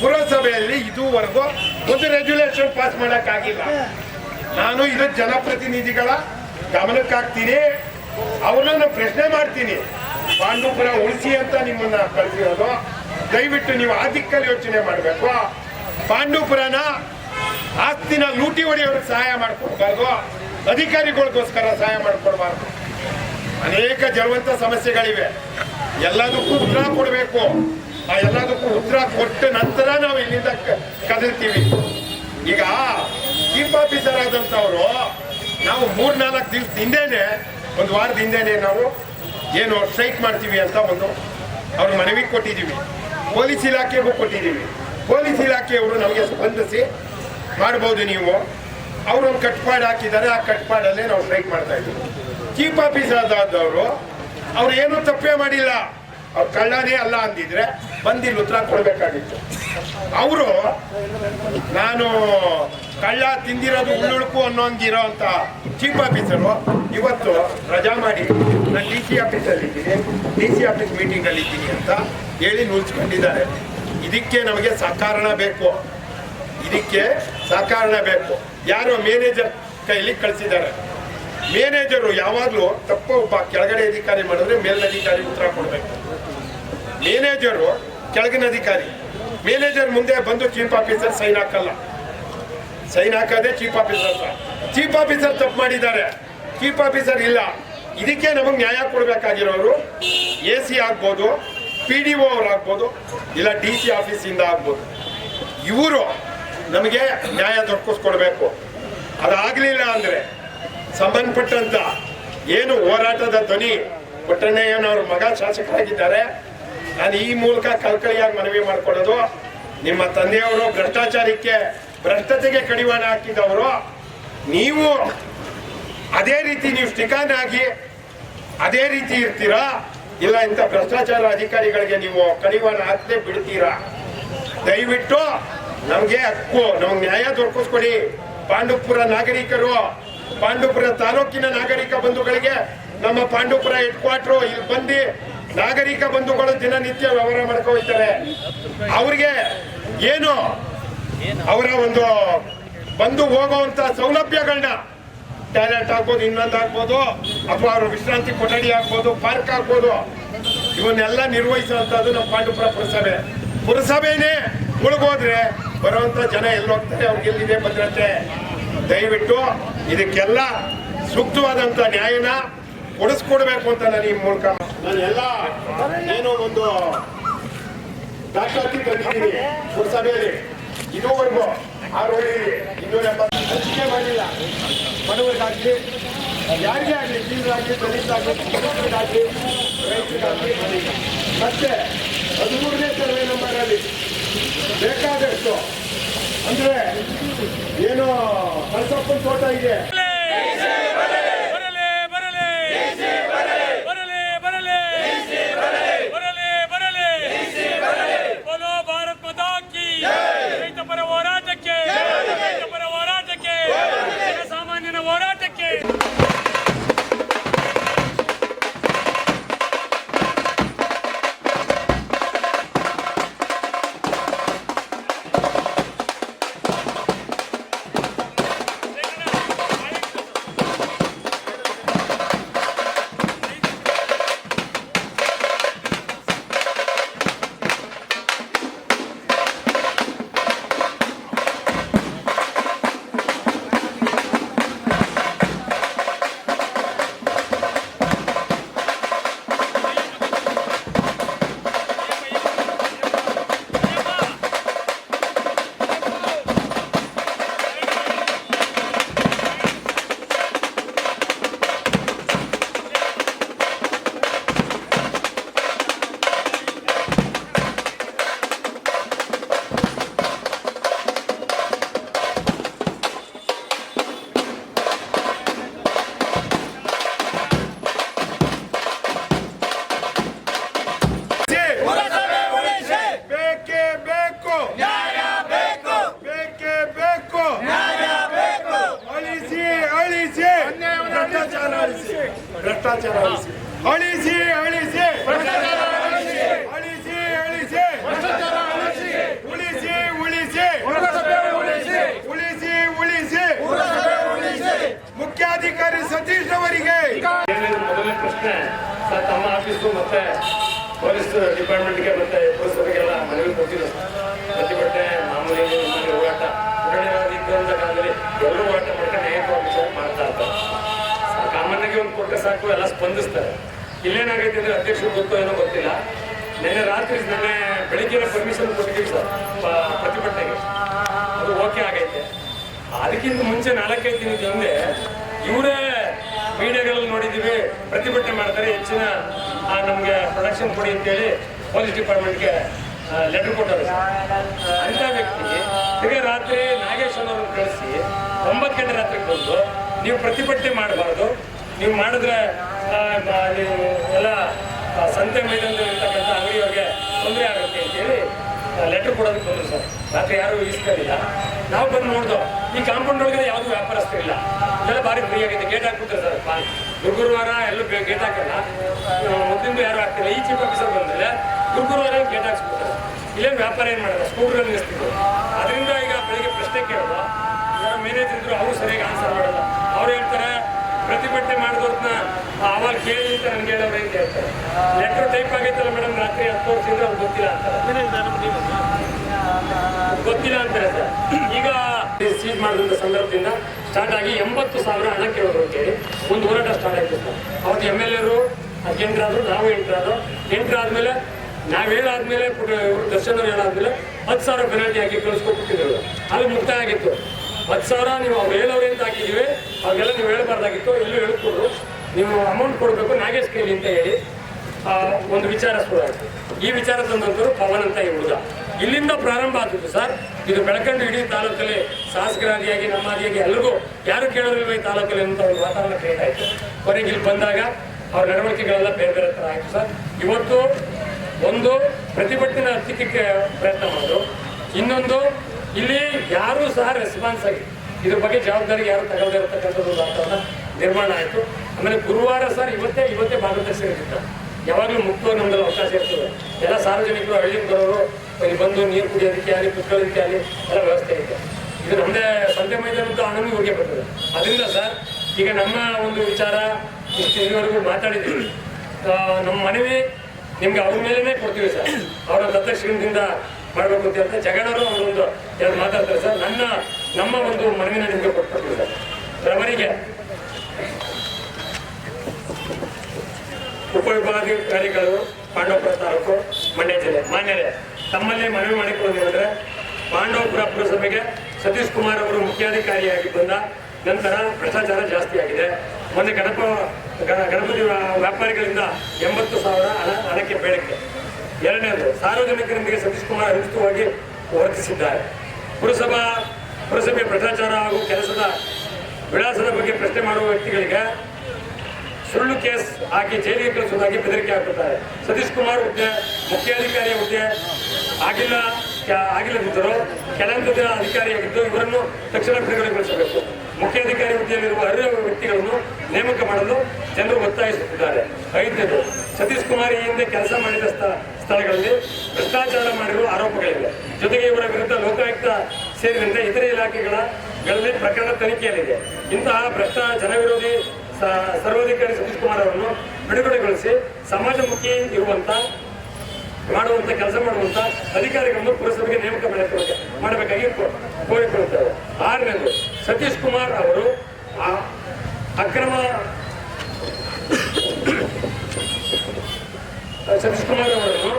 ಪುರಸಭೆಯಲ್ಲಿ ಇದುವರೆಗೂ ಒಂದು ರೆಗ್ಯುಲೇಷನ್ ಪಾಸ್ ಮಾಡೋಕ್ಕಾಗಿಲ್ಲ. ನಾನು ಇದು ಜನಪ್ರತಿನಿಧಿಗಳ ಗಮನಕ್ಕಾಗ್ತೀನಿ. ಅವ್ರನ್ನ ಪ್ರಶ್ನೆ ಮಾಡ್ತೀನಿ. ಪಾಂಡುಪುರ ಉಳಿಸಿ ಅಂತ ನಿಮ್ಮನ್ನ ಕಳಿಸಿರೋದು. ದಯವಿಟ್ಟು ನೀವು ಆ ದಿಕ್ಕಲ್ಲಿ ಯೋಚನೆ ಮಾಡಬೇಕು. ಪಾಂಡುಪುರನ ಆಸ್ತಿನ ಲೂಟಿ ಹೊಡೆಯೋರಿಗೆ ಸಹಾಯ ಮಾಡಿಕೊಡ್ಬಾರ್ದು, ಅಧಿಕಾರಿಗಳಿಗೋಸ್ಕರ ಸಹಾಯ ಮಾಡಿಕೊಡ್ಬಾರ್ದು. ಅನೇಕ ಜಲವಂತ ಸಮಸ್ಯೆಗಳಿವೆ. ಎಲ್ಲದಕ್ಕೂ ಉತ್ತರ ಕೊಡಬೇಕು. ಆ ಎಲ್ಲದಕ್ಕೂ ಉತ್ತರ ಕೊಟ್ಟ ನಂತರ ನಾವು ಇಲ್ಲಿಂದ ಕ- ಕದಲ್ತೀವಿ ಈಗ ಚೀಫ್ ಆಫೀಸರ್ ಆದಂಥವರು ನಾವು ಮೂರ್ನಾಲ್ಕು ದಿವಸದ ಹಿಂದೆನೆ, ಒಂದು ವಾರದ ಹಿಂದೆನೆ ನಾವು ಏನು ಸ್ಟ್ರೈಕ್ ಮಾಡ್ತೀವಿ ಅಂತ ಒಂದು ಅವ್ರ ಮನವಿ ಕೊಟ್ಟಿದ್ದೀವಿ ಪೊಲೀಸ್ ಇಲಾಖೆಗೂ ಕೊಟ್ಟಿದ್ದೀವಿ ಪೊಲೀಸ್ ಇಲಾಖೆಯವರು ನಮಗೆ ಸ್ಪಂದಿಸಿ ಮಾಡ್ಬೋದು ನೀವು. ಅವರೊಂದು ಕಟ್ಪಾಡು ಹಾಕಿದ್ದಾರೆ, ಆ ಕಟ್ಪಾಡಲ್ಲೇ ನಾವು ಸ್ಟ್ರೈಕ್ ಮಾಡ್ತಾ ಇದ್ದೀವಿ. ಚೀಫ್ ಆಫೀಸರ್ ಆದವರು ಅವ್ರು. ಏನೂ ತಪ್ಪೇ ಮಾಡಿಲ್ಲ. ಅವ್ರು ಕಳ್ಳನೇ ಅಲ್ಲ ಅಂದಿದ್ರೆ ಬಂದಿಲ್ಲಿ ಉತ್ತರ ಕೊಡಬೇಕಾಗಿತ್ತು. ಅವರು, ನಾನು ಕಳ್ಳ ತಿಂದಿರೋದು ಉಳ್ಳುಳ್ಕು ಅನ್ನೋಂಗಿರೋ ಅಂತ ಚೀಫ್ ಆಫೀಸರು ಇವತ್ತು ರಜಾ ಮಾಡಿ ನಾನು ಡಿ ಸಿ ಆಫೀಸಲ್ಲಿ ಇದ್ದೀನಿ ಡಿ ಸಿ ಆಫೀಸ್ ಮೀಟಿಂಗಲ್ಲಿ ಇದ್ದೀನಿ ಅಂತ ಹೇಳಿ ನುಳ್ಸ್ಕೊಂಡಿದ್ದಾರೆ ಇದಕ್ಕೆ ನಮಗೆ ಸಹಕಾರಣ ಬೇಕು. ಇದಕ್ಕೆ ಸಹಕಾರಣ ಬೇಕು. ಯಾರೋ ಮ್ಯಾನೇಜರ್ ಕೈಲಿ ಕಳಿಸಿದ್ದಾರೆ. ಮ್ಯಾನೇಜರು ಯಾವಾಗಲೂ ತಪ್ಪ ಒಬ್ಬ ಕೆಳಗಡೆ ಅಧಿಕಾರಿ ಮಾಡಿದ್ರೆ ಮೇಲಿನ ಅಧಿಕಾರಿ ಉತ್ತರ ಕೊಡಬೇಕು. ಮ್ಯಾನೇಜರು ಕೆಳಗಿನ ಅಧಿಕಾರಿ. ಮ್ಯಾನೇಜರ್ ಮುಂದೆ ಬಂದು ಚೀಫ್ ಆಫೀಸರ್ ಸೈನ್ ಹಾಕಲ್ಲ. ಸೈನ್ ಹಾಕದೆ ಚೀಫ್ ಆಫೀಸರ್ ಚೀಫ್ ಆಫೀಸರ್ ತಪ್ಪು ಮಾಡಿದ್ದಾರೆ. ಚೀಫ್ ಆಫೀಸರ್ ಇಲ್ಲ. ಇದಕ್ಕೆ ನಮಗೆ ನ್ಯಾಯ ಕೊಡಬೇಕಾಗಿರೋರು ಎ ಸಿ ಆಗ್ಬೋದು ಪಿ ಡಿ ಒ ಅವ್ರು ಆಗ್ಬೋದು ಇಲ್ಲ ಡಿ ಸಿ ಆಫೀಸಿಂದ ಆಗ್ಬೋದು. ಇವರು ನಮಗೆ ನ್ಯಾಯ ದೊರಕಿಸ್ಕೊಡ್ಬೇಕು. ಅದಾಗಲಿಲ್ಲ ಅಂದರೆ ಸಂಬಂಧಪಟ್ಟಂತ ಏನು ಹೋರಾಟದ ಧ್ವನಿ ಪುಟ್ಟಣ್ಣಯ್ಯನವ್ರ ಮಗ ಶಾಸಕರಾಗಿದ್ದಾರೆ. ನಾನು ಈ ಮೂಲಕ ಕಲ್ಕಳಿಯಾಗಿ ಮನವಿ ಮಾಡಿಕೊಡೋದು ನಿಮ್ಮ ತಂದೆಯವರು ಭ್ರಷ್ಟಾಚಾರಕ್ಕೆ ಭ್ರಷ್ಟತೆಗೆ ಕಡಿವಾಣ ಹಾಕಿದವರು, ನೀವು ಅದೇ ರೀತಿ ನೀವು ಸ್ಟಿಕಾನ್ ಆಗಿ ಅದೇ ರೀತಿ ಇರ್ತೀರಾ? ಇಲ್ಲ ಇಂಥ ಭ್ರಷ್ಟಾಚಾರ ಅಧಿಕಾರಿಗಳಿಗೆ ನೀವು ಕಡಿವಾಣ ಹಾಕದೆ ಬಿಡ್ತೀರಾ? ದಯವಿಟ್ಟು ನಮಗೆ ಹಕ್ಕು, ನಮ್ಗೆ ನ್ಯಾಯ ದೊರಕಿಸ್ಕೊಡಿ. ಪಾಂಡುಪುರ ನಾಗರಿಕರು, ಪಾಂಡುಪುರ ತಾಲೂಕಿನ ನಾಗರಿಕ ಬಂಧುಗಳಿಗೆ ನಮ್ಮ ಪಾಂಡುಪುರ ಹೆಡ್ ಕ್ವಾರ್ಟರ್ ಇಲ್ಲಿ ಬಂದು ನಾಗರಿಕ ಬಂಧುಗಳು ದಿನನಿತ್ಯ ವ್ಯವಹಾರ ಮಾಡ್ಕೋತಾರೆ ಅವ್ರಿಗೆ ಏನು? ಅವರ ಒಂದು ಬಂದು ಹೋಗುವಂತ ಸೌಲಭ್ಯಗಳನ್ನ ಟಾಯ್ಲೆಟ್ ಆಗ್ಬೋದು ಇನ್ನೊಂದು ಆಗ್ಬೋದು ಅಥವಾ ಅವರು ವಿಶ್ರಾಂತಿ ಕೊಠಡಿ ಆಗ್ಬೋದು ಪಾರ್ಕ್ ಆಗ್ಬೋದು ಇವನ್ನೆಲ್ಲ ನಿರ್ವಹಿಸುವಂತದ್ದು ನಮ್ಮ ಪಾಂಡುಪುರ ಪುರಸಭೆ. ಪುರಸಭೆನೇ ಮುಳುಗೋದ್ರೆ ಬರುವಂತ ಜನ ಎಲ್ಲೋಗ್ತಾರೆ, ಅವ್ರಿಗೆ ಎಲ್ಲಿದೆ ಭದ್ರತೆ? ದಯವಿಟ್ಟು ಇದಕ್ಕೆಲ್ಲ ಸೂಕ್ತವಾದಂತ ನ್ಯಾಯನ ಕೊಡಿಸ್ಕೊಡ್ಬೇಕು ಅಂತ ನಾನು ಈ ಮೂಲಕ ನಾನು ಎಲ್ಲ ಏನೋ ಒಂದು ದಾಖಲಾತಿ ತಂದಿದ್ದೀನಿ ಪುರಸಭೆಯಲ್ಲಿ. ಇದುವರೆಗೂ ಆ ರೋಡಿಗೆ ಇನ್ನೂರ ಎಂಬತ್ತು. ಹಂಚಿಕೆ ಮಾಡಿಲ್ಲ. ಬಡವರಿಗಾಗಲಿ ಯಾರಿಗೇ ಆಗಲಿ ಬೀದರಾಗಲಿ ದಲಿತರಾಗಲಿ ಬಡವರಿಗಾಗಲಿ ರೈತರಿಗಾಗಲಿ ಮತ್ತೆ ಹದಿಮೂರನೇ ಸರ್ವೆ ನಂಬರಲ್ಲಿ ಬೇಕಾದಷ್ಟು ಅಂದ್ರೆ ಏನು ಕಳ್ಸಪ್ಪನ ತೋಟ ಇದೆ. ಸಾಕು ಎಲ್ಲ ಸ್ಪಂದಿಸ್ತಾರೆ. ಇಲ್ಲೇನಾಗೈತೆ ಅಂದ್ರೆ ಅಧ್ಯಕ್ಷರು ಗೊತ್ತೋ ಏನೋ ಗೊತ್ತಿಲ್ಲ. ನಿನ್ನೆ ರಾತ್ರಿ ನಿನ್ನೆ ಬೆಳಿಗ್ಗೆ ಪರ್ಮಿಷನ್ ಕೊಟ್ಟಿದ್ದೀವಿ ಸರ್ ಪ್ರತಿಭಟನೆಗೆ. ಅದು ಓಕೆ ಆಗೈತೆ. ಅದಕ್ಕಿಂತ ಮುಂಚೆ ನಾಲ್ಕೈದು ದಿನದ ಹಿಂದೆ ಇವರೇ ಮೀಡಿಯಾಗಳಲ್ಲಿ ನೋಡಿದ್ದೀವಿ, ಪ್ರತಿಭಟನೆ ಮಾಡ್ತಾರೆ, ಹೆಚ್ಚಿನ ನಮ್ಗೆ ಪ್ರೊಡಕ್ಷನ್ ಕೊಡಿ ಅಂತೇಳಿ ಪೊಲೀಸ್ ಡಿಪಾರ್ಟ್ಮೆಂಟ್ಗೆ ಲೆಟರ್ ಕೊಟ್ಟರು ಅಂತ ವ್ಯಕ್ತಿ ತಿರ್ಗಿ ರಾತ್ರಿ ನಾಗೇಶ್ ಕಳಿಸಿ ಒಂಬತ್ತು ಗಂಟೆ ರಾತ್ರಿ ಬಂದು, ನೀವು ಪ್ರತಿಭಟನೆ ಮಾಡಬಾರ್ದು ನೀವು ಮಾಡಿದ್ರೆ ಎಲ್ಲ ಸಂತೆ ಮೈದಾನದಲ್ಲಿ ಇರ್ತಕ್ಕಂಥ ಅಂಗಡಿಯವ್ರಿಗೆ ತೊಂದರೆ ಆಗುತ್ತೆ ಅಂತೇಳಿ ಲೆಟರ್ ಕೊಡೋದಕ್ಕೆ ಬಂದರು ಸರ್. ರಾತ್ರಿ ಯಾರು ಇಸ್ಕೊಂಡಿಲ್ಲ. ನಾವು ಬಂದು ನೋಡ್ದು, ಈ ಕಾಂಪೌಂಡ್ ಒಳಗಡೆ ಯಾವುದು ವ್ಯಾಪಾರಸ್ಥರಿಲ್ಲ ಎಲ್ಲ ಭಾರಿ ಫ್ರೀ ಆಗಿದೆ. ಗೇಟ್ ಹಾಕ್ಬಿಡ್ತಾರೆ ಸರ್ ಗುರುವಾರ ಗುರುಗುರುವಾರ ಎಲ್ಲೂ ಗೇಟ್ ಹಾಕಲ್ಲ. ಮೊದಲಿಂದ ಯಾರು ಹಾಕ್ತಿಲ್ಲ. ಈ ಚೀಫ್ ಆಫೀಸರ್ ಬಂದ್ರೆ ಗುರುಗುರುವಾರ ಗೇಟ್ ಹಾಕ್ಸ್ಬಿಡ್ತಾರೆ ಇಲ್ಲೇನು ವ್ಯಾಪಾರ ಏನು ಮಾಡೋದು ಸ್ಕೂಟರ್ ನಿಲ್ಲಿಸ್ತಿದ್ರು. ಅದರಿಂದ ಈಗ ಬೆಳಿಗ್ಗೆ ಪ್ರಶ್ನೆ ಕೇಳೋದು ಮ್ಯಾನೇಜರ್ ಇದ್ರು, ಅವರು ಸರಿಯಾಗಿ ಆನ್ಸರ್ ಮಾಡಲ್ಲ. ಅವ್ರು ಹೇಳ್ತಾರೆ ಪ್ರತಿಭಟನೆ ಮಾಡಿದವ್ರನ್ನ ಅವಾಗ ಕೇಳಿ ಅಂತ ನನ್ಗೆ ಹೇಳೋರು ಏನ್ ಹೇಳ್ತಾರೆ ಲೆಟರ್ ಟೈಪ್ ಆಗೈತಲ್ಲ ಮೇಡಮ್, ರಾತ್ರಿ ಹತ್ತು ವರ್ಷದಿಂದ ಅವ್ರು ಗೊತ್ತಿಲ್ಲ ಅಂತ. ಗೊತ್ತಿಲ್ಲ ಅಂತಾರೆ ಸರ್. ಈಗ ಸೀಸ್ ಮಾಡಿದಂಥ ಸಂದರ್ಭದಿಂದ ಸ್ಟಾರ್ಟ್ ಆಗಿ ಎಂಬತ್ತು ಸಾವಿರ ಹಣ ಕೇಳೋರು ಅಂತೇಳಿ ಒಂದು ಹೋರಾಟ ಸ್ಟಾರ್ಟ್ ಆಯ್ತು ಸರ್. ಅವತ್ತು ಎಂ ಎಲ್ ಎರು ಎಂಟ್ರಾದ್ರು, ನಾವು ಎಂಟ್ರಾದ್ರು. ಎಂಟ್ರಾದ್ಮೇಲೆ ನಾವ್ ಹೇಳಾದ್ಮೇಲೆ ದರ್ಶನ ಹೇಳಾದ್ಮೇಲೆ ಹತ್ತು ಸಾವಿರ ಪೆನಾಲ್ಟಿ ಹಾಕಿ ಕಳಿಸ್ಕೊಟ್ಬಿಟ್ಟಿದ್ರು. ಅಲ್ಲಿ ಮುಕ್ತಾಯ ಆಗಿತ್ತು. ಹತ್ತು ಸಾವಿರ ನೀವು ಅವ್ರು ಹೇಳೋರು ಅಂತ ಹಾಕಿದ್ದೀವಿ ಅವಾಗೆಲ್ಲ ನೀವು ಹೇಳಬಾರ್ದಾಗಿತ್ತು. ಎಲ್ಲೂ ಹೇಳ್ಕೊಡ್ರು ನೀವು ಅಮೌಂಟ್ ಕೊಡಬೇಕು ನಾಗೇಶ್ ಕೇಳಿ ಅಂತ ಹೇಳಿ ಒಂದು ವಿಚಾರ ಶುರುವಾಯಿತು ಈ ವಿಚಾರ ತಂದಂತರು ಪವನ್ ಅಂತ ಈ ಇಲ್ಲಿಂದ ಪ್ರಾರಂಭ ಆಗ್ತಿತ್ತು ಸರ್. ಇದು ಬೆಳಕಂಡು ಇಡೀ ತಾಲೂಕಲ್ಲಿ ಶಾಸಕರಾದಿಯಾಗಿ ನಮ್ಮಾದಿಯಾಗಿ ಎಲ್ರಿಗೂ ಯಾರು ಕೇಳೋದಿಲ್ಲ ಈ ತಾಲೂಕಲ್ಲಿ ಅಂತ ಒಂದು ವಾತಾವರಣ ಕ್ರಿಯೇಟ್ ಆಯಿತು. ಕೊನೆಗೆ ಇಲ್ಲಿ ಬಂದಾಗ ಅವ್ರ ನಡವಳಿಕೆಗಳೆಲ್ಲ ಬೇರೆ ಬೇರೆ ಥರ ಆಯಿತು ಸರ್. ಇವತ್ತು ಒಂದು ಪ್ರತಿಭಟನೆ ಹತ್ತಿಕ್ಕಕ್ಕೆ ಪ್ರಯತ್ನ ಮಾಡೋದು. ಇನ್ನೊಂದು ಇಲ್ಲಿ ಯಾರೂ ಸಹ ರೆಸ್ಪಾನ್ಸ್ ಆಗಿ ಇದ್ರ ಬಗ್ಗೆ ಜವಾಬ್ದಾರಿ ಯಾರು ತಗೊಳ್ದೇ ಇರತಕ್ಕಂಥದ್ದು ವಾತಾವರಣ ನಿರ್ಮಾಣ ಆಯಿತು. ಆಮೇಲೆ ಗುರುವಾರ ಸರ್ ಇವತ್ತೇ ಇವತ್ತೇ ಮಾರ್ಗದರ್ಶನ ಇರ್ತಿತ್ತು ಯಾವಾಗಲೂ ಮುಕ್ತವಾಗಿ ನಮ್ದಲ್ಲಿ ಅವಕಾಶ ಇರ್ತದೆ. ಎಲ್ಲ ಸಾರ್ವಜನಿಕರು ಹಳ್ಳಿ ಬರೋರು ಇಲ್ಲಿ ಬಂದು ನೀರು ಕುಡಿಯೋದಕ್ಕೆ ಆಗಲಿ, ಕುತ್ಕೊಳ್ಳೋದಕ್ಕೆ ಆಗಲಿ ಎಲ್ಲ ವ್ಯವಸ್ಥೆ ಇದೆ. ಇದು ನಮ್ಮದೇ ಸಂತೆ ಮೈದಾನದ ಹಣನೂ ಇವ್ರಿಗೆ ಬರ್ತದೆ. ಅದರಿಂದ ಸರ್, ಈಗ ನಮ್ಮ ಒಂದು ವಿಚಾರ ಇಷ್ಟು ಇದುವರೆಗೂ ಮಾತಾಡಿದ್ದೀವಿ ನಮ್ಮ ಮನವಿ ನಿಮ್ಗೆ ಅವ್ರ ಮೇಲೇ ಕೊಡ್ತೀವಿ ಸರ್. ಅವರ ದತ್ತಕ್ಷಿಣದಿಂದ ಮಾಡಬೇಕು ಅಂತ ಜಗಣರು ಅವರೊಂದು ಎರಡು ಮಾತಾಡ್ತಾರೆ ಸರ್. ನನ್ನ, ನಮ್ಮ ಒಂದು ಮನವಿನ ನಿಮಗೆ ಕೊಟ್ಬಿಡ್ತೀವಿ ಸರ್. ರವರಿಗೆ ಉಪವಿಭಾಗಾಧಿಕಾರಿಗಳು ಪಾಂಡವಪುರ ತಾಲೂಕು ಮಂಡ್ಯ ಜಿಲ್ಲೆ. ಮಾನ್ಯರೇ, ತಮ್ಮಲ್ಲಿ ಮನವಿ ಮಾಡಿಕೊಂಡ್ರೆ ಪಾಂಡವಪುರ ಪುರಸಭೆಗೆ ಸತೀಶ್ ಕುಮಾರ್ ಅವರು ಮುಖ್ಯಾಧಿಕಾರಿಯಾಗಿ ಬಂದ ನಂತರ ಭ್ರಷ್ಟಾಚಾರ ಜಾಸ್ತಿ ಆಗಿದೆ. ಮೊನ್ನೆ ಗಣಪ ಗಣ- ಗಣಪತಿ ವ್ಯಾ- ವ್ಯಾಪಾರಿಗಳಿಂದ ಎಂಬತ್ತು ಸಾವಿರ ಹಣ, ಹಣಕ್ಕೆ ಬೇಡಿಕೆ. ಎರಡನೇದು ಸಾರ್ವಜನಿಕರೊಂದಿಗೆ ಸತೀಶ್ ಕುಮಾರ್ ಅನುಚಿತವಾಗಿ ವರ್ತಿಸಿದ್ದಾರೆ. ಪುರಸಭಾ, ಪುರಸಭೆ ಭ್ರಷ್ಟಾಚಾರ ಹಾಗೂ ಕೆಲಸದ ವಿಳಾಸದ ಬಗ್ಗೆ ಪ್ರಶ್ನೆ ಮಾಡುವ ವ್ಯಕ್ತಿಗಳಿಗೆ ಸುಳ್ಳು ಕೇಸ್ ಹಾಕಿ ಜೈಲಿಗೆ ಕಳಿಸುವುದಾಗಿ ಬೆದರಿಕೆ ಹಾಕುತ್ತಾರೆ. ಸತೀಶ್ ಕುಮಾರ್ ಹುದ್ದೆ ಮುಖ್ಯಾಧಿಕಾರಿಯ ಹುದ್ದೆ ಆಗಿಲ್ಲ ಆಗಿಲ್ಲದಿದ್ದರು ಕೆಲವೊಂದು ಅಧಿಕಾರಿಯಾಗಿದ್ದು ಇವರನ್ನು ತಕ್ಷಣ ಬಿಡುಗಡೆಗೊಳಿಸಬೇಕು. ಮುಖ್ಯಾಧಿಕಾರಿ ಹುದ್ದೆಯಲ್ಲಿರುವ ಅರ್ಹ ವ್ಯಕ್ತಿಗಳನ್ನು ನೇಮಕ ಮಾಡಲು ಜನರು ಒತ್ತಾಯಿಸುತ್ತಿದ್ದಾರೆ. ವೈದ್ಯರು ಸತೀಶ್ ಕುಮಾರ್ ಈ ಹಿಂದೆ ಕೆಲಸ ಮಾಡಿದ ಸ್ಥ- ಸ್ಥಳಗಳಲ್ಲಿ ಭ್ರಷ್ಟಾಚಾರ ಮಾಡಿರುವ ಆರೋಪಗಳಿವೆ. ಜೊತೆಗೆ ಇವರ ವಿರುದ್ಧ ಲೋಕಾಯುಕ್ತ ಸೇರಿದಂತೆ ಇತರೆ ಇಲಾಖೆಗಳ ಗಳಲ್ಲಿ ಪ್ರಕರಣ ತನಿಖೆಯಲ್ಲಿದೆ. ಇಂತಹ ಭ್ರಷ್ಟ ಜನವಿರೋಧಿ ಸರ್ವಾಧಿಕಾರಿ ಸತೀಶ್ ಕುಮಾರ್ ಅವರನ್ನು ಬಿಡುಗಡೆಗೊಳಿಸಿ ಸಮಾಜಮುಖಿ ಇರುವಂತ, ಮಾಡುವಂತ, ಕೆಲಸ ಮಾಡುವಂತ ಅಧಿಕಾರಿಗಳನ್ನು ಪುರಸಭೆಗೆ ನೇಮಕ ಮಾಡಬೇಕು ಮಾಡಬೇಕಾಗಿ ಕೋರಿಕೊಳ್ಳುತ್ತಾರೆ ಆರನೇದು ಸತೀಶ್ ಕುಮಾರ್ ಅವರು ಆ- ಅಕ್ರಮ ಸತೀಶ್ ಕುಮಾರ್ ಅವರನ್ನು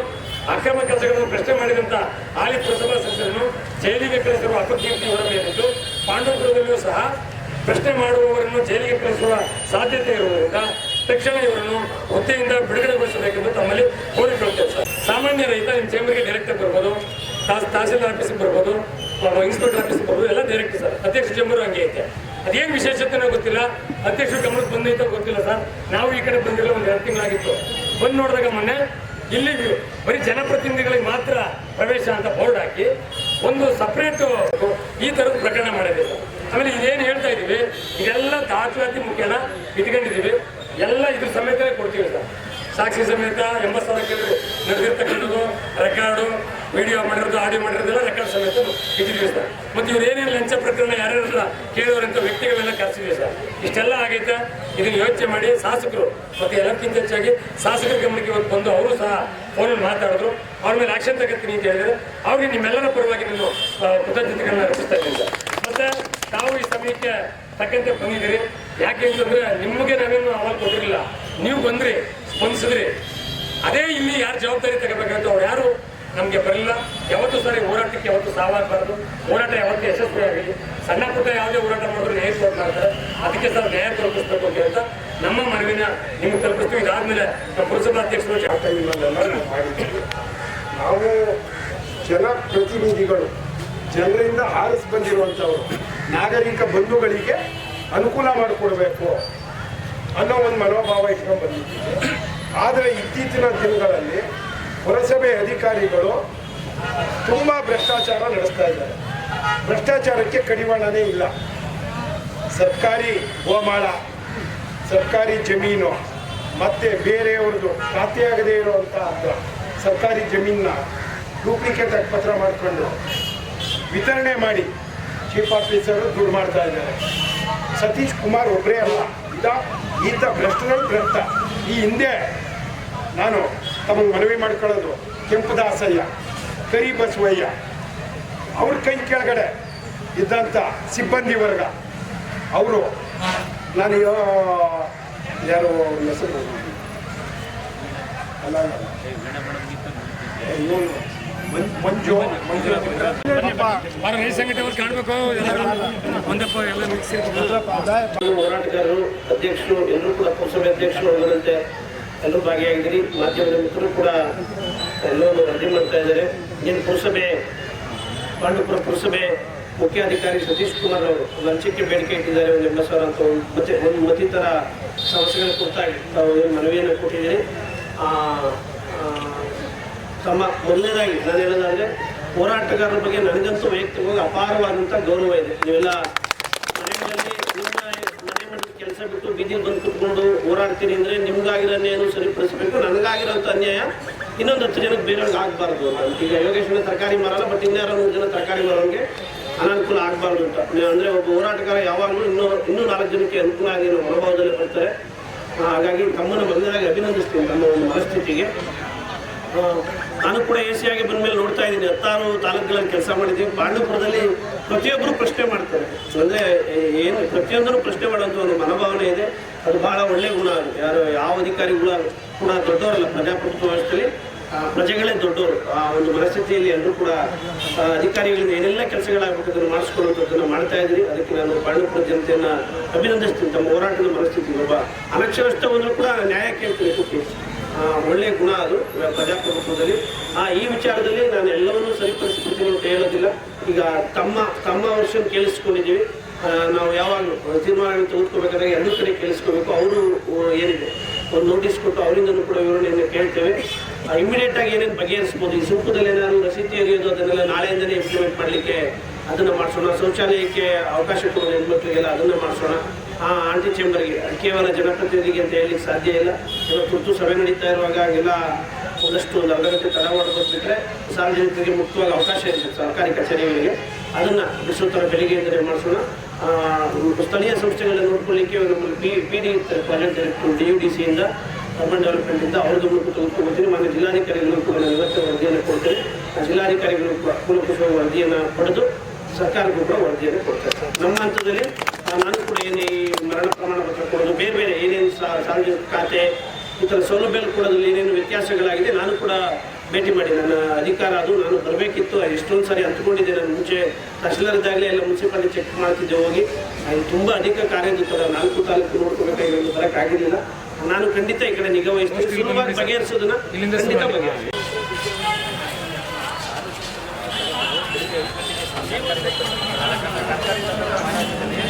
ಅಕ್ರಮ ಕೆಲಸಗಳನ್ನು ಪ್ರಶ್ನೆ ಮಾಡಿದಂಥ ಹಾಲಿ ಪುರಸಭಾ ಸದಸ್ಯರನ್ನು ಜೈಲಿಗೆ ಕಳಿಸಿರುವ ಅಪಕೀರ್ತಿ ಹೊರಬೇಕಿತ್ತು ಪಾಂಡವಪುರದಲ್ಲಿಯೂ ಸಹ ಪ್ರಶ್ನೆ ಮಾಡುವವರನ್ನು ಜೈಲಿಗೆ ಕಳಿಸುವ ಸಾಧ್ಯತೆ ಇರುವುದರಿಂದ ತಕ್ಷಣ ಇವರನ್ನು ಹುದ್ದೆಯಿಂದ ಬಿಡುಗಡೆಗೊಳಿಸಬೇಕೆಂದು ತಮ್ಮಲ್ಲಿ ಕೋರಿಕೊಳ್ಳುತ್ತೇವೆ ಸರ್. ಸಾಮಾನ್ಯ ರೈತ ನಿಮ್ಮ ಚೇಂಬರ್ಗೆ ಡೈರೆಕ್ಟ್ ಬರ್ಬೋದು ತಹಸೀಲ್ದಾರ್ ಆಫೀಸಿಗೆ ಬರ್ಬೋದು ಇನ್ಸ್ಪೆಕ್ಟರ್ ಆಫೀಸ್ ಬರ್ಬೋದು ಎಲ್ಲ ಡೈರೆಕ್ಟ್ ಸರ್. ಅಧ್ಯಕ್ಷ ಚೇಂಬರ್ ಹಂಗೆ ಐತೆ. ಅದೇನು ವಿಶೇಷತೆನೋ ಗೊತ್ತಿಲ್ಲ. ಅಧ್ಯಕ್ಷ ಗಮನಕ್ಕೆ ಬಂದೈತೋ ಗೊತ್ತಿಲ್ಲ ಸರ್. ನಾವು ಈ ಕಡೆ ಬಂದಿಲ್ಲ ಒಂದು ಎರಡು ತಿಂಗಳಾಗಿತ್ತು. ಬಂದು ನೋಡಿದಾಗ ಮೊನ್ನೆ ಇಲ್ಲಿ ಬರೀ ಜನಪ್ರತಿನಿಧಿಗಳಿಗೆ ಮಾತ್ರ ಪ್ರವೇಶ ಅಂತ ಬೋರ್ಡ್ ಹಾಕಿ ಒಂದು ಸಪ್ರೇಟು ಈ ಥರದ ಪ್ರಕರಣ ಮಾಡಿದೆ ಆಮೇಲೆ ಇದೇನು ಹೇಳ್ತಾ ಇದ್ದೀವಿ ಇದೆಲ್ಲ ದಾಖಲಾತಿ ಮುಖ್ಯನ ಇಟ್ಕೊಂಡಿದ್ದೀವಿ ಎಲ್ಲ ಇದ್ರ ಸಮೇತ ಕೊಡ್ತೀವಿ ಸರ್. ಸಾಕ್ಷಿ ಸಮೇತ ಎಂಬತ್ತು ಸಾವಿರ ನಡೆದಿರ್ತಕ್ಕಂಥದ್ದು ರೆಕಾರ್ಡು ವಿಡಿಯೋ ಮಾಡಿರೋದು, ಆಡಿಯೋ ಮಾಡಿರೋದೆಲ್ಲ ರೆಕಾರ್ಡ್ ಸಮೇತ ಇಟ್ಟಿದ್ದೀವಿ ಸರ್. ಮತ್ತು ಇವ್ರು ಏನೇನು ಲಂಚ ಪ್ರಕರಣ ಯಾರ್ಯಾರ ಕೇಳೋರಂಥ ವ್ಯಕ್ತಿಗಳೆಲ್ಲ ಕರೆಸಿದ್ದೀವಿ ಸರ್. ಇಷ್ಟೆಲ್ಲ ಆಗೈತೆ. ಇದನ್ನು ಯೋಚನೆ ಮಾಡಿ ಶಾಸಕರು, ಮತ್ತು ಎಲ್ಲಕ್ಕಿಂತ ಹೆಚ್ಚಾಗಿ ಶಾಸಕರ ಗಮನಕ್ಕೆ ಇವತ್ತು ಬಂದು ಅವರು ಸಹ ಫೋನಲ್ಲಿ ಮಾತಾಡಿದ್ರು. ಅವ್ರ ಮೇಲೆ ಆಕ್ಷನ್ ತಗೋತೀನಿ ಅಂತ ಹೇಳಿದ್ರೆ ಅವ್ರಿಗೆ ನಿಮ್ಮೆಲ್ಲರ ಪರವಾಗಿ ನಾನು ಕೃತಜ್ಞತೆಗಳನ್ನ ರಚಿಸ್ತಾ ಇದ್ದೀನಿ ಸರ್. ಮತ್ತು ತಾವು ಈ ಸಮಯಕ್ಕೆ ತಕ್ಕಂತೆ ಬಂದಿದ್ದೀರಿ. ಯಾಕೆ ಅಂತಂದ್ರೆ ನಿಮಗೆ ನಾವೇನು ಅವಾಗ ಕೊಟ್ಟಿರಲಿಲ್ಲ. ನೀವು ಬಂದ್ರಿ, ಸ್ಪಂದಿಸಿದ್ರಿ. ಅದೇ ಇಲ್ಲಿ ಯಾರು ಜವಾಬ್ದಾರಿ ತಗೋಬೇಕಂತ ಅವ್ರು ಯಾರು? ನಮಗೆ ಬರಲಿಲ್ಲ. ಯಾವತ್ತೂ ಸರಿ ಹೋರಾಟಕ್ಕೆ ಯಾವತ್ತು ಸಾವಾಗಬಾರ್ದು. ಹೋರಾಟ ಯಾವತ್ತೂ ಯಶಸ್ವಿ ಆಗಲಿ. ಸಣ್ಣ ಪುಟ್ಟ ಯಾವುದೇ ಹೋರಾಟ ಮಾಡಿದ್ರು ನ್ಯಾಯ ಕೊಡ್ತಾರೆ. ಅದಕ್ಕೆ ಸರ್ ನ್ಯಾಯ ತಲುಪಿಸ್ಬೇಕು ಅಂತ ಹೇಳ್ತಾ ನಮ್ಮ ಮನವಿನ ನಿಮ್ಗೆ ತಲುಪಿಸ್ತೀವಿ. ಇದಾದ್ಮೇಲೆ ನಮ್ಮ ಪುರಸಭಾ ಅಧ್ಯಕ್ಷರು ಟೈಮ್ನಲ್ಲೆಲ್ಲ ನಾವು ಜನ ನಾವು ಜನಪ್ರತಿನಿಧಿಗಳು ಜನರಿಂದ ಆರಿಸಿ ಬಂದಿರುವಂಥವ್ರು ನಾಗರಿಕ ಬಂಧುಗಳಿಗೆ ಅನುಕೂಲ ಮಾಡಿಕೊಡ್ಬೇಕು ಅನ್ನೋ ಒಂದು ಮನೋಭಾವ ಇಟ್ಕೊಂಡು ಬಂದಿದ್ದೀವಿ. ಆದರೆ ಇತ್ತೀಚಿನ ದಿನಗಳಲ್ಲಿ ಪುರಸಭೆ ಅಧಿಕಾರಿಗಳು ತುಂಬ ಭ್ರಷ್ಟಾಚಾರ ನಡೆಸ್ತಾ ಇದ್ದಾರೆ. ಭ್ರಷ್ಟಾಚಾರಕ್ಕೆ ಕಡಿವಾಣನೇ ಇಲ್ಲ. ಸರ್ಕಾರಿ ಗೋಮಾಳ, ಸರ್ಕಾರಿ ಜಮೀನು, ಮತ್ತೆ ಬೇರೆಯವ್ರದ್ದು ಖಾತೆಯಾಗದೇ ಇರುವಂಥ ಸರ್ಕಾರಿ ಜಮೀನನ್ನ ಡೂಪ್ಲಿಕೇಟ್ ಪತ್ರ ಮಾಡಿಕೊಂಡು ವಿತರಣೆ ಮಾಡಿ ಚೀಫ್ ಆಫೀಸರು ದೂರು ಮಾಡ್ತಾ ಇದ್ದಾರೆ. ಸತೀಶ್ ಕುಮಾರ್ ಒಬ್ಬರೇ ಅಲ್ಲ. ಇದ ಈತ ಭ್ರಷ್ಟರಲ್ಲಿ ಭ್ರಷ್ಟ ಈ ಹಿಂದೆ ನಾನು ತಮಗೆ ಮನವಿ ಮಾಡ್ಕೊಳ್ಳೋದು. ಕೆಂಪು ದಾಸಯ್ಯ ಕರಿ ಬಸವಯ್ಯ. ಅವ್ರ ಕೈ ಕೆಳಗಡೆ ಇದ್ದಂಥ ಸಿಬ್ಬಂದಿ ವರ್ಗ. ಅವರು ನಾನು ಯೋ- ಯಾರು ಹೆಸರು ಅಲ್ಲ ಮಂಜು ಮಂಜು ಹೋರಾಟಗಾರರು ಅಧ್ಯಕ್ಷರು ಎಲ್ಲರೂ ಕೂಡ ಪುರಸಭೆ ಅಧ್ಯಕ್ಷರು ಅದರಂತೆ ಎಲ್ಲರೂ ಭಾಗಿಯಾಗಿದ್ದೀರಿ. ಮಾಧ್ಯಮದ ಮಿತ್ರರು ಕೂಡ ಎಲ್ಲರೂ ರಜೆ ಮಾಡ್ತಾ ಇದ್ದಾರೆ. ಪುರಸಭೆ ಪಾಂಡುಪುರ ಪುರಸಭೆ ಮುಖ್ಯಾಧಿಕಾರಿ ಸತೀಶ್ ಕುಮಾರ್ ಅವರು ಲಂಚಕ್ಕೆ ಬೇಡಿಕೆ ಇಟ್ಟಿದ್ದಾರೆ. ಒಂದು ಎಂಬತ್ತು ಸಾವಿರ ಅಂತ ಒಂದು ಮತ್ತೆ ಒಂದು ಮತ್ತಿತರ ಸಮಸ್ಯೆಗಳ ಕುರಿತಾಗಿ ತಾವು ಏನು ಮನವಿಯನ್ನು ಕೊಟ್ಟಿದ್ದೀರಿ. ತಮ್ಮ ಮೊದಲನೇದಾಗಿ ನಾನು ಹೇಳೋದಾದರೆ ಹೋರಾಟಗಾರರ ಬಗ್ಗೆ ನನಗಂತೂ ವೈಯಕ್ತಿಕವಾಗಿ ಅಪಾರವಾದಂಥ ಗೌರವ ಇದೆ. ನೀವೆಲ್ಲ ಬಿಟ್ಟು ಬೀದಿಗೆ ಬಂದು ಕುತ್ಕೊಂಡು ಹೋರಾಡ್ತೀನಿ ಅಂದರೆ ನಿಮ್ಗಾಗಿರೋನ್ನೇನು ಸರಿಪಡಿಸ್ಬೇಕು, ನನಗಾಗಿರೋಂಥ ಅನ್ಯಾಯ ಇನ್ನೊಂದು ಹತ್ತು ಜನಕ್ಕೆ ಬೇರೆಯವ್ರಿಗೆ ಆಗಬಾರ್ದು ಅಂತ. ಈಗ ಯೋಗೇಶ್ವರ ತರಕಾರಿ ಮಾರಲ್ಲ ಬಟ್ ಇನ್ಯಾರು ಮೂರು ಜನ ತರಕಾರಿ ಮಾರೋಂಗೆ ಅನಾನುಕೂಲ ಆಗಬಾರ್ದು ಅಂತ. ಅಂದರೆ ಒಬ್ಬ ಹೋರಾಟಗಾರ ಯಾವಾಗಲೂ ಇನ್ನೂ ಇನ್ನೂ ನಾಲ್ಕು ಜನಕ್ಕೆ ಅನುಕೂಲ ಆಗಿ ಅನ್ನೋ ಮನೋಭಾವದಲ್ಲಿ ಬರ್ತಾರೆ. ಹಾಗಾಗಿ ತಮ್ಮನ್ನು ಮೊದಲನೇದಾಗಿ ಅಭಿನಂದಿಸ್ತೀನಿ ತಮ್ಮ ಒಂದು ಮನಸ್ಥಿತಿಗೆ. ನಾನು ಕೂಡ ಎ ಸಿ ಆಗಿ ಬಂದ್ಮೇಲೆ ನೋಡ್ತಾ ಇದ್ದೀನಿ. ಹತ್ತಾರು ತಾಲೂಕುಗಳಲ್ಲಿ ಕೆಲಸ ಮಾಡಿದ್ದೀವಿ. ಪಾಂಡವಪುರದಲ್ಲಿ ಪ್ರತಿಯೊಬ್ಬರು ಪ್ರಶ್ನೆ ಮಾಡ್ತಾರೆ. ಅಂದರೆ ಏನು ಪ್ರತಿಯೊಂದರೂ ಪ್ರಶ್ನೆ ಮಾಡುವಂಥ ಒಂದು ಮನೋಭಾವನೆ ಇದೆ. ಅದು ಬಹಳ ಒಳ್ಳೆಯ ಗುಣ ಯಾರು, ಯಾವ ಅಧಿಕಾರಿಗಳ ಕೂಡ ದೊಡ್ಡವರಲ್ಲ. ಪ್ರಜಾಪ್ರಭುತ್ವ ವ್ಯವಸ್ಥೆಯಲ್ಲಿ ಪ್ರಜೆಗಳೇ ದೊಡ್ಡವರು. ಆ, ಒಂದು ಮನಸ್ಥಿತಿಯಲ್ಲಿ ಎಲ್ಲರೂ ಕೂಡ ಅಧಿಕಾರಿಗಳಿಂದ ಏನೆಲ್ಲ ಕೆಲಸಗಳಾಗಬೇಕು ಅದನ್ನು ಮಾಡಿಸ್ಕೊಳ್ಳುವಂಥದ್ದನ್ನು ಮಾಡ್ತಾ ಇದ್ದೀರಿ. ಅದಕ್ಕೆ ನಾನು ಪಾಂಡವಪುರ ಜನತೆಯನ್ನು ಅಭಿನಂದಿಸ್ತೀನಿ. ತಮ್ಮ ಹೋರಾಟದ ಮನಸ್ಥಿತಿ ಒಬ್ಬ ಅನಕ್ಷರಸ್ಥ ಬಂದರೂ ಕೂಡ ನ್ಯಾಯ ಕೇಳ್ತೀನಿ. ಕುಟ್ಟಿ ಒಳ್ಳೆಯ ಗುಣ ಅದು ಪ್ರಜಾಪ್ರಭುತ್ವದಲ್ಲಿ. ಆ, ಈ ವಿಚಾರದಲ್ಲಿ ನಾನು ಎಲ್ಲವನ್ನೂ ಸರಿಪಡಿಸ್ಬಿಡ್ತೀನಿ ಅಂತ ಹೇಳೋದಿಲ್ಲ. ಈಗ ತಮ್ಮ ತಮ್ಮ ವರ್ಷನ್ ಕೇಳಿಸ್ಕೊಂಡಿದ್ದೀವಿ. ನಾವು ಯಾವಾಗಲೂ ತೀರ್ಮಾನಗಳನ್ನು ತೆಗೆದುಕೋಬೇಕಾದ್ರೆ ಎರಡು ಕಡೆ ಕೇಳಿಸ್ಕೋಬೇಕು. ಅವರು ಏನಿದೆ? ಒಂದು ನೋಟಿಸ್ ಕೊಟ್ಟು ಅವರಿಂದನೂ ಕೂಡ ವಿವರಣೆಯನ್ನು ಕೇಳ್ತೇವೆ. ಇಮಿಡಿಯೇಟ್ ಆಗಿ ಏನೇನು ಬಗೆಹರಿಸ್ಬೋದು? ಈ ಸುಂಕದಲ್ಲಿ ಏನಾದ್ರು ರಸೀತಿ ಎರಿಯೋದು, ಅದನ್ನೆಲ್ಲ ನಾಳೆಯಿಂದಲೇ ಇಂಪ್ಲಿಮೆಂಟ್ ಮಾಡಲಿಕ್ಕೆ ಅದನ್ನು ಮಾಡಿಸೋಣ. ಶೌಚಾಲಯಕ್ಕೆ ಅವಕಾಶ ಕೊಡೋದು ಹೆಣ್ಮಕ್ಳಿಗೆಲ್ಲ ಅದನ್ನು ಮಾಡಿಸೋಣ. ಆ ಆಂಟಿ ಚೇಂಬರ್ಗೆ ಕೇವಲ ಜನಪ್ರತಿನಿಧಿಗೆ ಅಂತ ಹೇಳಲಿಕ್ಕೆ ಸಾಧ್ಯ ಇಲ್ಲ. ಇವಾಗ ತುರ್ತು ಸಭೆ ನಡೀತಾ ಇರುವಾಗ ಎಲ್ಲ ಒಂದಷ್ಟು ಒಂದು ಗಂಟೆ ತಡ ಮಾಡಿಬಿಟ್ರೆ ಸಾರ್ವಜನಿಕರಿಗೆ ಮುಕ್ತವಾಗಿ ಅವಕಾಶ ಇರುತ್ತೆ ಸರ್ಕಾರಿ ಕಚೇರಿಗಳಿಗೆ. ಅದನ್ನು ಬಿಸುತ್ತರ ಬೆಳಿಗ್ಗೆ ಇದ್ದರೆ ಮಾಡಿಸೋಣ. ಸ್ಥಳೀಯ ಸಂಸ್ಥೆಗಳನ್ನ ನೋಡ್ಕೊಳ್ಳಿಕ್ಕೆ ನಮ್ಮಲ್ಲಿ P P D project director D U D ಸಿಯಿಂದ urban ಡೆವಲಪ್ಮೆಂಟಿಂದ ಅವ್ರದ್ದು ಮೂಲಕ ತೆಗೆದುಕೊಳ್ತೀನಿ ಮಾನ್ಯ ಜಿಲ್ಲಾಧಿಕಾರಿಗಳು ಕೂಡ ನಾನು ಇವತ್ತು ವರದಿಯನ್ನು ಕೊಡ್ತೇನೆ. ಆ ಜಿಲ್ಲಾಧಿಕಾರಿಗಳು ಕೂಡ ಮೂಲಕ ವರದಿಯನ್ನು ಪಡೆದು ಸರ್ಕಾರಕ್ಕೂ ಕೂಡ ವರದಿಯನ್ನು ಕೊಡ್ತಾರೆ ನಮ್ಮ ಹಂತದಲ್ಲಿ ನಾನು ಕೂಡ ಏನೇ ಮರಣ ಪ್ರಮಾಣ ಪತ್ರ ಕೊಡೋದು ಬೇರೆ ಬೇರೆ ಏನೇನು ಸಾರ್ವಜನಿಕ ಖಾತೆ ಈ ಥರ ಸೌಲಭ್ಯ ಕೊಡೋದ್ರಲ್ಲಿ ಏನೇನು ವ್ಯತ್ಯಾಸಗಳಾಗಿದೆ ನಾನು ಕೂಡ ಭೇಟಿ ಮಾಡಿ. ನನ್ನ ಅಧಿಕಾರ ಅದು ನಾನು ಬರಬೇಕಿತ್ತು ಎಷ್ಟೊಂದು ಸಾರಿ ಅಂತ್ಕೊಂಡಿದ್ದೆ ನಾನು ಮುಂಚೆ ತಹಶೀಲ್ದಾರ್ದಾಗಲೇ ಎಲ್ಲ ಮುನ್ಸಿಪಾಲಿಟಿ ಚೆಕ್ ಮಾಡ್ತಿದ್ದೆ ಹೋಗಿ. ಅದು ತುಂಬ ಅಧಿಕ ಕಾರ್ಯದ ನಾಲ್ಕು ತಾಲೂಕು ನೋಡ್ಕೋಬೇಕಾಗಿರೋದು ಬರೋಕ್ಕಾಗಿರಲಿಲ್ಲ ನಾನು ಖಂಡಿತ ಈ ಕಡೆ ನಿಗಾ ವಹಿಸ್ತೀನಿ. ಸುಲಭವಾಗಿ ಬಗೆಹರಿಸೋದನ್ನ ಖಂಡಿತ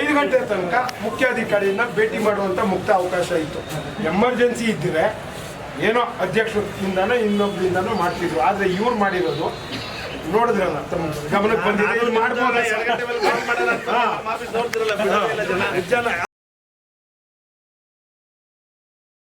ಐದು ಗಂಟೆ ತನಕ ಮುಖ್ಯಾಧಿಕಾರಿಯನ್ನ ಭೇಟಿ ಮಾಡುವಂತ ಮುಕ್ತ ಅವಕಾಶ ಇತ್ತು. ಎಮರ್ಜೆನ್ಸಿ ಇದ್ದರೆ ಏನೋ ಅಧ್ಯಕ್ಷರಿಂದನೋ ಇನ್ನೊಬ್ಬರಿಂದನೋ ಮಾಡ್ತಿದ್ರು. ಆದ್ರೆ ಇವ್ರು ಮಾಡಿರೋದು ನೋಡಿದ್ರಲ್ಲ ತಮ್ಮ ಗಮನಕ್ಕೆ ಬಂದಿದೆ.